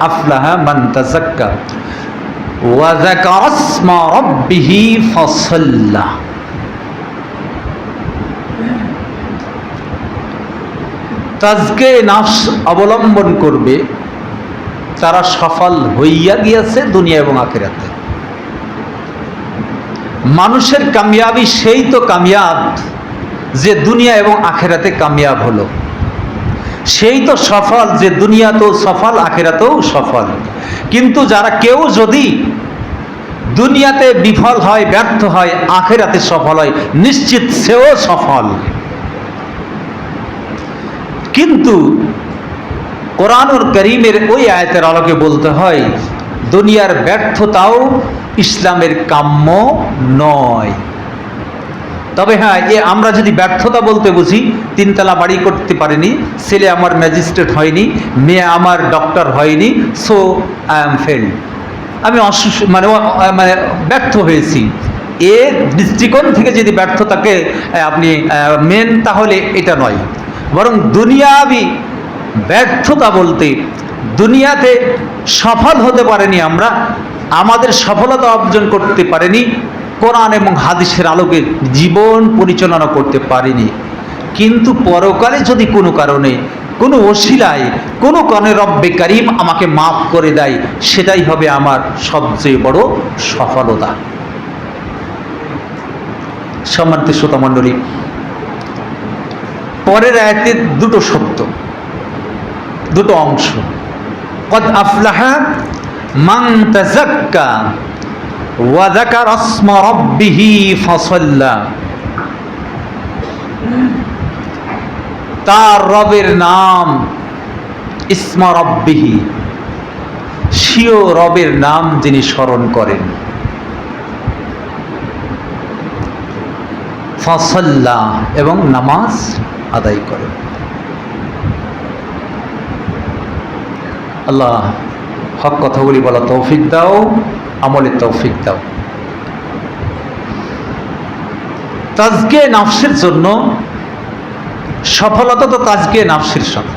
আফলাহা মান তাযাক্কা। ওয়া ইসমা রাব্বিহি ফাসাল্লা। তাজকে নাফস অবলম্বন করবে, তারা সফল হইয়া গিয়েছে দুনিয়া এবং আখেরাতে। মানুষের কামিয়াবি সেই তো কামিয়াব, যে দুনিয়া এবং আখেরাতে কামিয়াব হলো। সেই তো সফল যে দুনিয়াতেও সফল, আখেরাতেও সফল। কিন্তু যারা কেউ যদি দুনিয়াতে বিফল হয়, ব্যর্থ হয়, আখেরাতে সফল হয়, নিশ্চিত সেও সফল। কিন্তু কোরআনুর করিমের ওই আয়তের আলোকে বলতে হয়, দুনিয়ার ব্যর্থতাও ইসলামের কাম্য নয়। তবে হ্যাঁ এ আমরা যদি ব্যর্থতা বলতে বুঝি, তিনতলা বাড়ি করতে পারিনি, ছেলে আমার ম্যাজিস্ট্রেট হয়নি, মেয়ে আমার ডক্টর হয়নি সো আই এম ফেল আমি অসুস মানে মানে ব্যর্থ হয়েছি। এ দৃষ্টিকোণ থেকে যদি ব্যর্থতাকে আপনি মেন, তাহলে এটা নয়। বরং দুনিয়াবি ব্যর্থতা বলতে, দুনিয়াতে সফল হতে পারেনি আমরা, আমাদের সফলতা অর্জন করতে পারেনি কোরআন এবং হাদিসের আলোকে জীবন পরিচালনা করতে পারিনি। কিন্তু পরকালে যদি কোনো কারণে, কোনো ওসিলায়, কোনো কারণে রব্বে করিম আমাকে মাফ করে দেয়, সেটাই হবে আমার সবচেয়ে বড় সফলতা। সম্মানিত শ্রোতা মণ্ডলী, পরের আয়াতে দুটো সত্য দুটো অংশ। কদ আফলাহা মান তাযাক্কা রাব্বিহি তার রবের নাম ইসমা রব্বিহি। সিও রবের নাম যিনি স্মরণ করেন। ফসল্লা এবং নামাজ আদায় করেন। আল্লাহ হক কথাগুলি বলা তৌফিক দাও। আমলের তৌফিক দাও। তাজকে নাফসের জন্য সফলতা তো তাজকে নাফসের সাথে।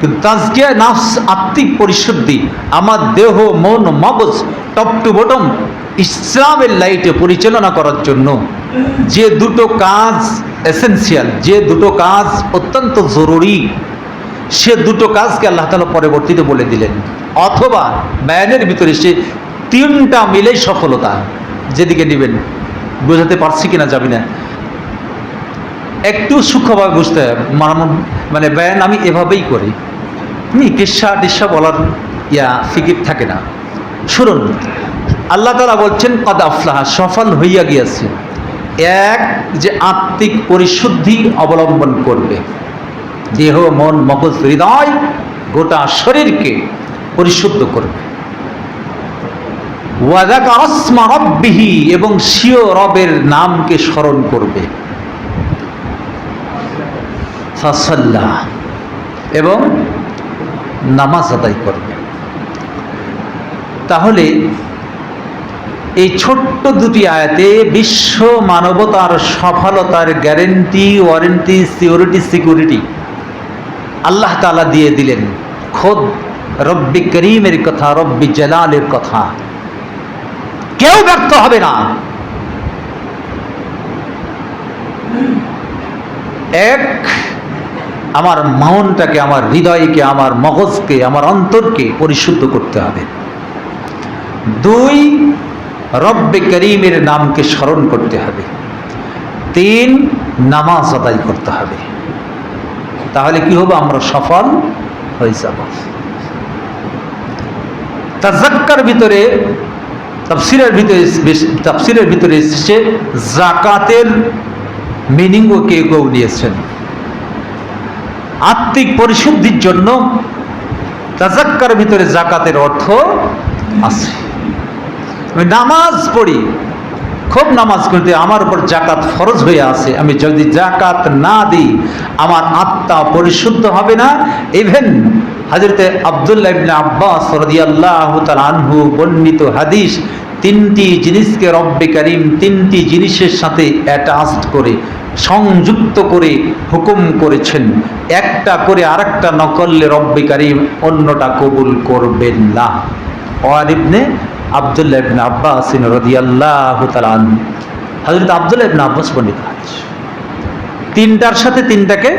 কিন্তু তাজকে নাফস আত্মিক পরিশুদ্ধি, আমার দেহ, মন, মগজ টপ টু বটম ইসলামের লাইটে পরিচালনা করার জন্য যে দুটো কাজ এসেন্সিয়াল যে দুটো কাজ অত্যন্ত জরুরি, সে দুটো কাজকে আল্লাহ তালা পরবর্তীতে বলে দিলেন। অথবা ব্যায়ানের ভিতরে সে তিনটা মিলেই সফলতা। যেদিকে নেবেন, বোঝাতে পারছি কিনা যাবি না। একটু সূক্ষ্মভাবে বুঝতে মানে- ব্যায়ান আমি এভাবেই করি। হুম, কিসা টিসা বলার ইয়া ফিকির থাকে না। শুনুন, আল্লাহ তালা বলছেন, কদ আফলাহা সফল হইয়া গিয়াছে। এক, যে আত্মিক পরিশুদ্ধি অবলম্বন করবে। দেহ, মন, মগজ, হৃদয় গোটা শরীরকে পরিশুদ্ধ করবে। এবং সিও রবের নামকে স্মরণ করবে। এবং নামাজ আদায় করবে। তাহলে এই ছোট্ট দুটি আয়াতে বিশ্ব মানবতার সফলতার গ্যারেন্টি, ওয়ারেন্টি সিকিউরিটি সিকিউরিটি আল্লাহ তালা দিয়ে দিলেন। খোদ রব্বি করিমের কথা, রব্বি জালালের কথা। কেউ ব্যর্থ হবে না। এক, আমার মনটাকে আমার হৃদয়কে, আমার মগজকে, আমার অন্তরকে পরিশুদ্ধ করতে হবে। দুই, রব্বে করিমের নামকে স্মরণ করতে হবে। তিন, নামাজ আদায় করতে হবে। তাহলে কি হবে? আমরা সফল হয়ে যাব। তাজাক্কার ভিতরে তাফসিরের ভিতরে তাফসিরের ভিতরে এসেছে, জাকাতের মিনিংও কেউ কেউ নিয়েছেন। আত্মিক পরিশুদ্ধির জন্য তাজাক্কার ভিতরে জাকাতের অর্থ আছে। আমি নামাজ পড়ি, খুব নামাজ করতে আমার উপর জাকাত ফরজ হয়ে আছে। আমি যদি জাকাত না দিই, আমার আত্মা পরিশুদ্ধ হবে না। ইভেন হাজরতে আবদুল্লাহ ইবনে আব্বাস রাদিয়াল্লাহু আনহু বর্ণিত হাদিস, তিনটি জিনিসকে রব্বে করিম তিনটি জিনিসের সাথে অ্যাটাচড করে, সংযুক্ত করে হুকুম করেছেন। একটা করে আরেকটা ন করলে রব্বে করিম অন্যটা কবুল করবেন না। ওয়ার ইবনে আবদুল্লাহ আব্বাস রাদিয়াল্লাহু তাআলা আনহু। হযরত আবদুল্লাহ ইবনে আব্বাস বর্ণিত হাদিস। তিনটার সাথে তিনটাকে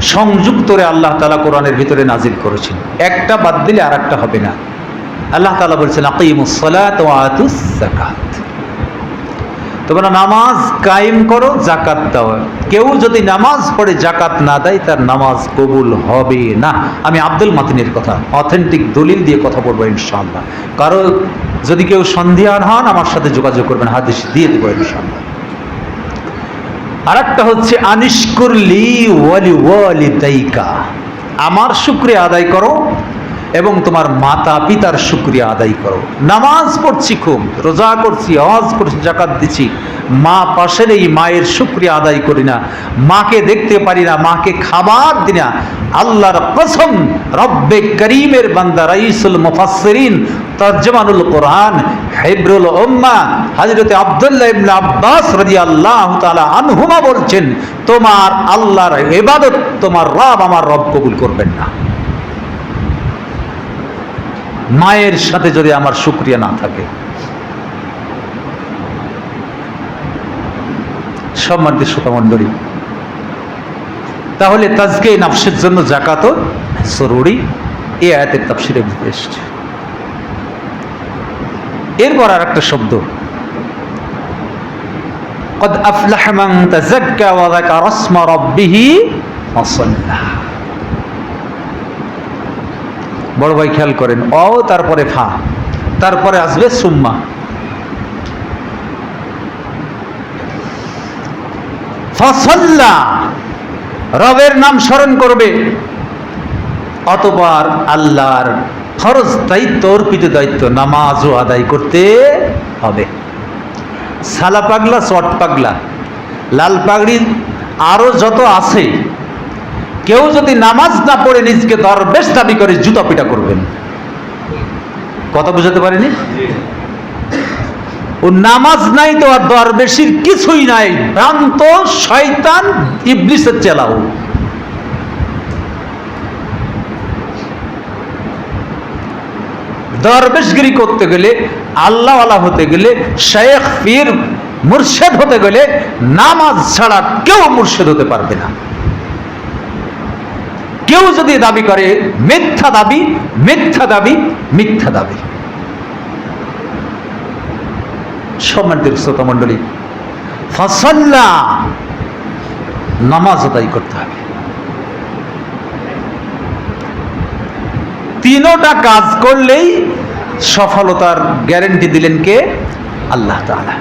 সংযুক্ত করে আল্লাহ তালা কোরআনের ভিতরে নাজিল করেছেন। একটা বাদ দিলে আর একটা হবে না। আল্লাহ তালা বলছেন আকিমুসলাত তোমরা নামাজ কায়েম করো জাকাত দাও। কেউ যদি নামাজ পড়ে জাকাত না দেয়, তার নামাজ কবুল হবে না। আমি আব্দুল মাতিনের কথা, অথেন্টিক দলিল দিয়ে কথা বলব ইনশাআল্লাহ। কারও যদি কেউ সন্ধিয়ান হন, আমার সাথে যোগাযোগ করবেন, হাদিস দিয়ে দেবো ইনশাআল্লাহ আরেকটা হচ্ছে আনিষ্কুরলি ওয়ালি ওয়ালি দায়িকা আমার শুক্রিয়া আদায় করো। এবং তোমার মাতা পিতার শুক্রিয়া আদায় করো। নামাজ পড়ছি খুব, রোজা করছি, আওয়াজ করছি, জাকাত দিচ্ছি মা পাশের এই মায়ের শুক্রিয়া আদায় করি না। মাকে দেখতে পারি না, মাকে খাবার দিই না। আল্লাহর কসম, রব্বে করিমের বান্দা রাইসুল মুফাসসিরিন, তর্জমানুল কোরআন, হেব্রুল উম্মা, হযরতে আব্দুল্লাহ ইবনে আব্বাস রাদিয়াল্লাহু তাআলা আনহুমা বলছেন, তোমার আল্লাহর ইবাদত, তোমার রব আমার রব কবুল করবেন না। মায়ের সাথে যদি আমার শুক্রিয়া না থাকে সম্মানিত শ্রোতা মণ্ডলী তাহলে তাজকে নাফসের জন্য জাকাতও জরুরি এই আয়াতের তাফসিরে এসছে এরপর আর একটা শব্দ قد أفلح من تزكى وذكر اسم ربه وصلى বড় ভাই খেয়াল করেন অ তারপরে ফা, তারপরে আসবে সুম্মা। ফসল্লা, রবের নাম স্মরণ করবে। অতবার আল্লাহর ফরজ দায়িত্ব, অর্পিত দায়িত্ব নামাজও আদায় করতে হবে। সালা পাগলা, চট পাগলা, লাল পাগড়ি আরও যত আছে কেউ যদি নামাজ না পড়ে নিজকে দরবেশ দাবি করে, জুতা পিটা করবেন। কথা বুঝাতে পারিনি? ও নামাজ নাই তো আর দরবেশির কিছুই নাই। ভ্রান্ত শয়তান ইবলিসের চেলাও দরবেশগিরি করতে গেলে, আল্লাহওয়ালা হতে গেলে শেখ পীর মুর্শেদ হতে গেলে, নামাজ ছাড়া কেউ মুর্শেদ হতে পারবে না। কেউ যদি দাবি করে, মিথ্যা দাবি মিথ্যা দাবি মিথ্যা দাবি। সম্মানিত শ্রোতা মণ্ডলী, ফসল্লা নামাজ আদায় করতে হবে। তিনোটা কাজ করলেই সফলতার গ্যারেন্টি দিলেন কে? আল্লাহ তাআলা।